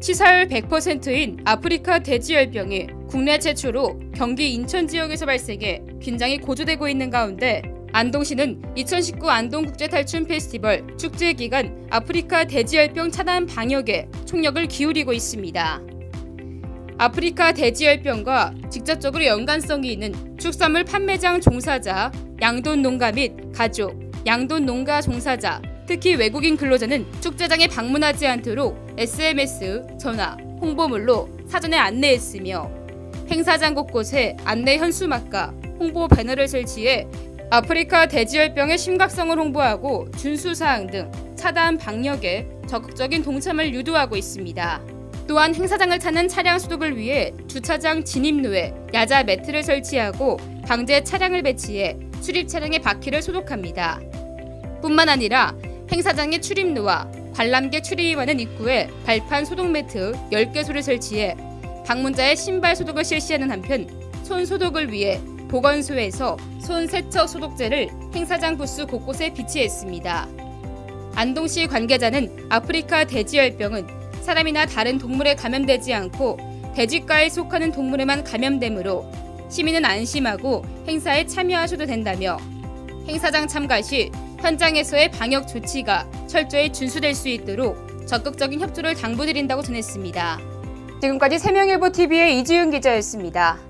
치사율 100%인 아프리카 돼지열병이 국내 최초로 경기 인천 지역에서 발생해 긴장이 고조되고 있는 가운데 안동시는 2019 안동국제탈춤 페스티벌 축제 기간 아프리카 돼지열병 차단 방역에 총력을 기울이고 있습니다. 아프리카 돼지열병과 직접적으로 연관성이 있는 축산물 판매장 종사자, 양돈 농가 및 가족, 양돈 농가 종사자, 특히 외국인 근로자는 축제장에 방문하지 않도록 SMS, 전화, 홍보물로 사전에 안내했으며 행사장 곳곳에 안내 현수막과 홍보 배너를 설치해 아프리카 돼지열병의 심각성을 홍보하고 준수 사항 등 차단 방역에 적극적인 동참을 유도하고 있습니다. 또한 행사장을 찾는 차량 소독을 위해 주차장 진입로에 야자 매트를 설치하고 방제 차량을 배치해 출입 차량의 바퀴를 소독합니다. 뿐만 아니라 행사장의 출입로와 관람객 출입하는 입구에 발판 소독 매트 10개소를 설치해 방문자의 신발 소독을 실시하는 한편 손 소독을 위해 보건소에서 손 세척 소독제를 행사장 부스 곳곳에 비치했습니다. 안동시 관계자는 아프리카 돼지열병은 사람이나 다른 동물에 감염되지 않고 돼지과에 속하는 동물에만 감염되므로 시민은 안심하고 행사에 참여하셔도 된다며 행사장 참가 시 현장에서의 방역 조치가 철저히 준수될 수 있도록 적극적인 협조를 당부드린다고 전했습니다. 지금까지 세명일보 TV의 이지윤 기자였습니다.